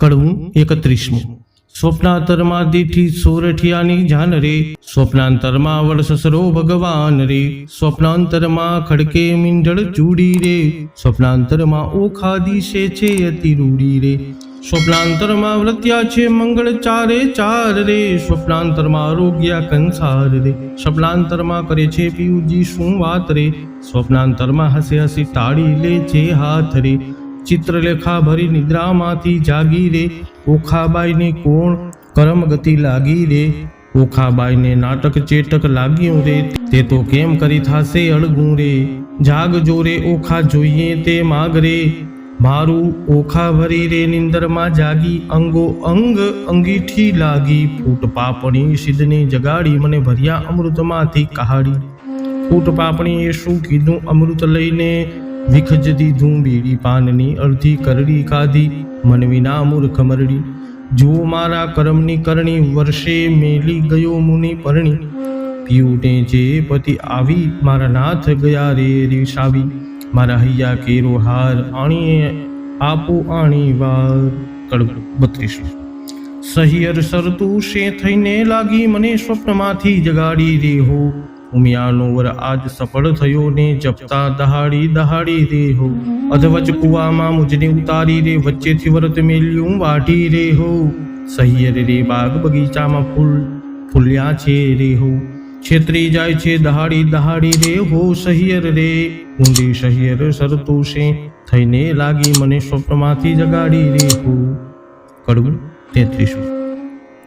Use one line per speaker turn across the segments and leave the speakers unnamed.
કડવું એકત્રીસમું. સ્વપ્નાંતરમાં દીઠી સોરઠિયાની જાન રે. સ્વપ્નાંતરમાં વડસસરો ભગવાન રે. સ્વપ્નાંતરમાં ખડકે મીંઢળ ચૂડી રે. સ્વપ્નાંતરમાં ઓખા દિશે છે અતિ રૂડી રે. સ્વપ્નાંતરમાં વ્રત્યા છે મંગળ ચારે ચાર રે. સ્વપ્નાંતરમાં આરોગ્યા કંસાર રે. સ્વપ્નાંતરમાં કરે છે પીયુજી શું વાત રે. સ્વપ્નાંતરમાં હસે હસી તાળી લે છે હાથ રે. ચિત્રલેખા ભરી નિદ્રામાંથી જાગી રે. ઓખાબાઈને કોણ કરમ ગતિ લાગી રે? ઓખાબાઈને નાટક ચેટક લાગ્યું રે. તે તો કેમ કરી થાશે અળગું રે? જાગ રે, ઓખા જોઈએ તે માગ રે. મારું ઓખા ભરી રે, નિંદરમાં જાગી. અંગો અંગ અંગીઠી લાગી. ફૂટ પાપણી સિદ્ધને જગાડી, મને ભર્યા અમૃતમાંથી કહાડી ફૂટ પાપણીએ શું કીધું? અમૃત લઈને વિખજ ધૂંબીડી પાનની અડધી કરડી ખાધી મન વિના મૂર્ખ મરડી. જો મારા કરમની કરણી, વર્ષે મેલી ગયો મુનિ પરણી. પીયુને જે પતિ આવી, મારા નાથ ગયા રે રીસાવી. મારા હૈયા કેરો હાર આણીએ, આપો આણી વાર. કડ બત્રીસ. સહિયર સરતું શે થઈને લાગી, મને સ્વપ્નમાંથી જગાડી રે હો ઉમિયાનો વર આજ સફળ થયો ને જપતા દહાડી દહાડી રે હો અધવચ કુવામાં મુજને ઉતારી રે, વચ્ચેથી વ્રત મેલ્યું વાઢી રે હો સહિયર રે બાગ બગીચામાં ફૂલ, ફૂલ્યા છે રે હો છેતરી જાય છે દહાડી દહાડી રે હો સહિયર રે. ઊંડી સહિયર સરતોષે થઈને લાગી મને સ્વપ્નમાંથી જગાડી રે હો કડવું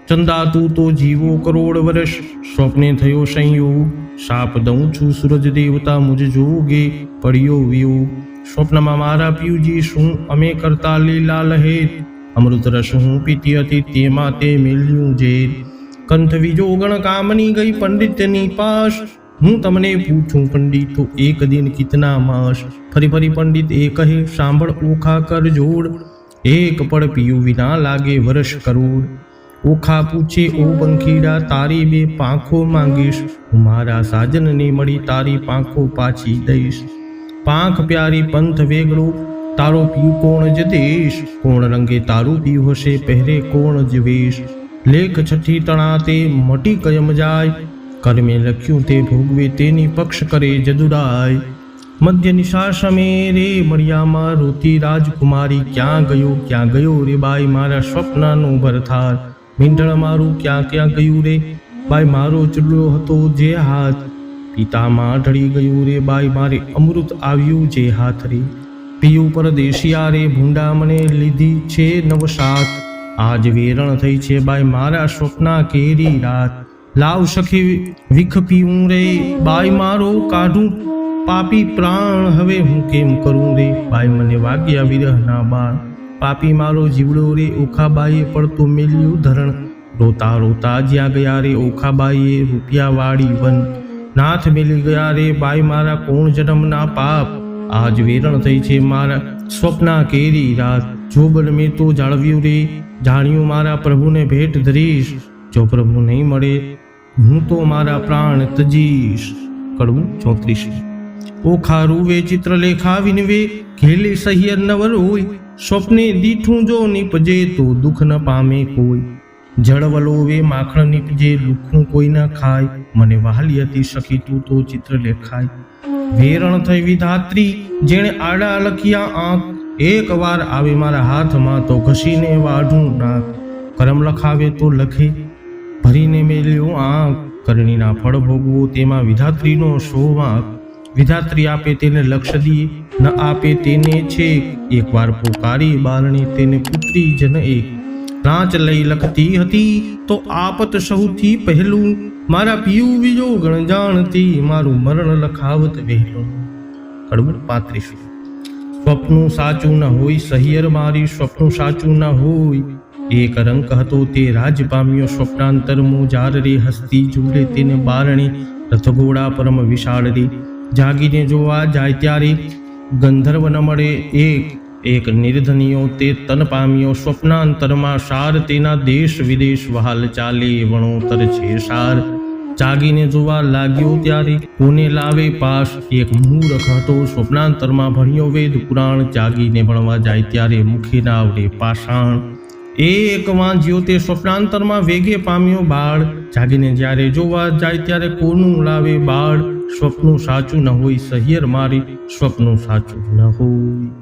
ચંદા તું તો જીવો કરોડ વર્ષ સ્વપ્ને થયો સંયોગ. શાપ દઉં છું સૂરજ દેવતા મુજ જોગે પડ્યો વ્યુ. સ્વપ્નમાં મારા પિયુજી શું અમે કરતા લીલા લહેર અમૃત રસ હું પીતી હતી તેમાં તે મેલ્યું જે કંઠ વિજોગણ કામની ગઈ પંડિતની પાસ હું તમને પૂછું પંડિત, તો એક દિન કિતના માસ ફરી ફરી પંડિત એ કહે, સાંભળ ઓખા કર જોડ એક પળ પીયું વિના લાગે વર્ષ કરોડ. ઓખા પૂછે ઓ બંખીડા તારી બે પાંખો માંગીશ. હું મારા સાજનને મળી તારી પાંખો પાછી દઈશ. પાંખ પ્યારી પંથ વેગળો, તારો પીયું કોણ જ દેશ? કોણ રંગે તારું પીયું હશે, પહેરે કોણ જ વેશ? લેખ છઠ્ઠી તણા તે મટી કયમ જાય. કર્મે લખ્યું તે ભોગવે તેની પક્ષ કરે જદુરાય મધ્ય નિશા સમે રે મળિયામાં રોતી રાજકુમારી, ક્યાં ગયો ક્યાં ગયો રે બાઈ? મારા સ્વપ્નનો ભરથાર. મીંઢળ મારું ક્યાં ક્યાં ગયું રે? બાઈ મારો ચૂલો હતો જે હાથ. પિતામાં ઢળી ગયું રે, બાઈ મારે અમૃત આવ્યું જે હાથ રે. પીયું પરદેશિયા રે, ભૂંડા મને લીધી છે નવસાત આજ વેરણ થઈ છે બાઈ મારા સ્વપ્ના કેરી રાત. લાવ સખી વિખ પીવું રે, બાઈ મારો કાઢું. પાપી પ્રાણ હવે હું કેમ કરું રે? બાઈ મને વાગ્યા વિરહના બાણ. પાપી મારો જીવડો રે, ઓખાબાઈએ પડતું મેલ્યું ધરણ. રોતા રોતા જ્યાં ગયા રે, ઓખાબાઈએ રૂપિયા વાળી વન. નાથ મેલી ગયા રે, બાઈ મારા કોણ જન્મના પાપ? આજ વેરણ થઈ છે મારા સ્વપ્ના કેરી રાત. જો બન મેં તો જાળવ્યું રે, જાણ્યું મારા પ્રભુને ભેટ ધરીશ. જો પ્રભુ નહીં મળે, હું તો મારા પ્રાણ તજીશ કડવું ચોત્રીસ. ઓખા રૂવે ચિત્રલેખા વિનવે, ઘેલી સહિયર નવર હોય. સ્વપ્ને દીઠું જો નીપજે તો દુઃખ ન પામે કોઈ. જળવલો વે માખણ નીપજે, લુખું કોઈ ન ખાય. મને વહાલી હતી સખી તું તો ચિત્ર લેખાય. વેરણ થઈ વિધાત્રી, જેણે આડા લખ્યા આંખ. એક વાર આવે મારા હાથમાં તો ઘસીને વાઢું નાક. કરમ લખાવે તો લખે, ભરીને મેલ્યો આંખ. કરણીના ફળ ભોગવો તેમાં વિધાત્રીનો શો વાંક વિધાત્રી આપે તેને લક્ષ દીએ, ન આપે તેને છે. એકવાર પોકારી બારણી તેને પુત્રી જન એક. લાંચ લઈ લખતી હતી, તો આપત સૌથી પહેલું. મારા પીયું બીજો ગણ જાણતી, મારું મરણ લખાવત વહેલું. કડવું પાંત્રીસ. સ્વપ્નું સાચું ન હોય, સહિયર મારી સ્વપ્નું સાચું ન હોય. એક રંક હતો તે રાજ પામ્યો સ્વપ્નાંતર જાર રે હસ્તી ઝૂલે તેને બારણે. રથઘોડા પરમ વિશાળ રે જાગીને જોવા જાય ત્યારે ગંધર્વ ન મળે. એક એક નિર્ધનિયો તે તન પામ્યો સ્વપ્નાંતરમાં સાર તેના દેશ વિદેશ વહાલ ચાલે વણોતર છે સાર. જાગીને જોવા લાગ્યો ત્યારે કોને લાવે પાસ એક મૂરખ હતો સ્વપ્નાંતરમાં ભણ્યો વેદ પુરાણ. જાગીને ભણવા જાય ત્યારે મુખે ના આવડે પાષાણ. એ એક વાંજ્યો તે સ્વપ્નાંતરમાં વેગે પામ્યો બાળ. જાગીને જ્યારે જોવા જાય ત્યારે કોનું લાવે બાળ. સ્વપ્નું સાચું ન હોય સહિયર મારી, સ્વપ્નું સાચું ન હોય.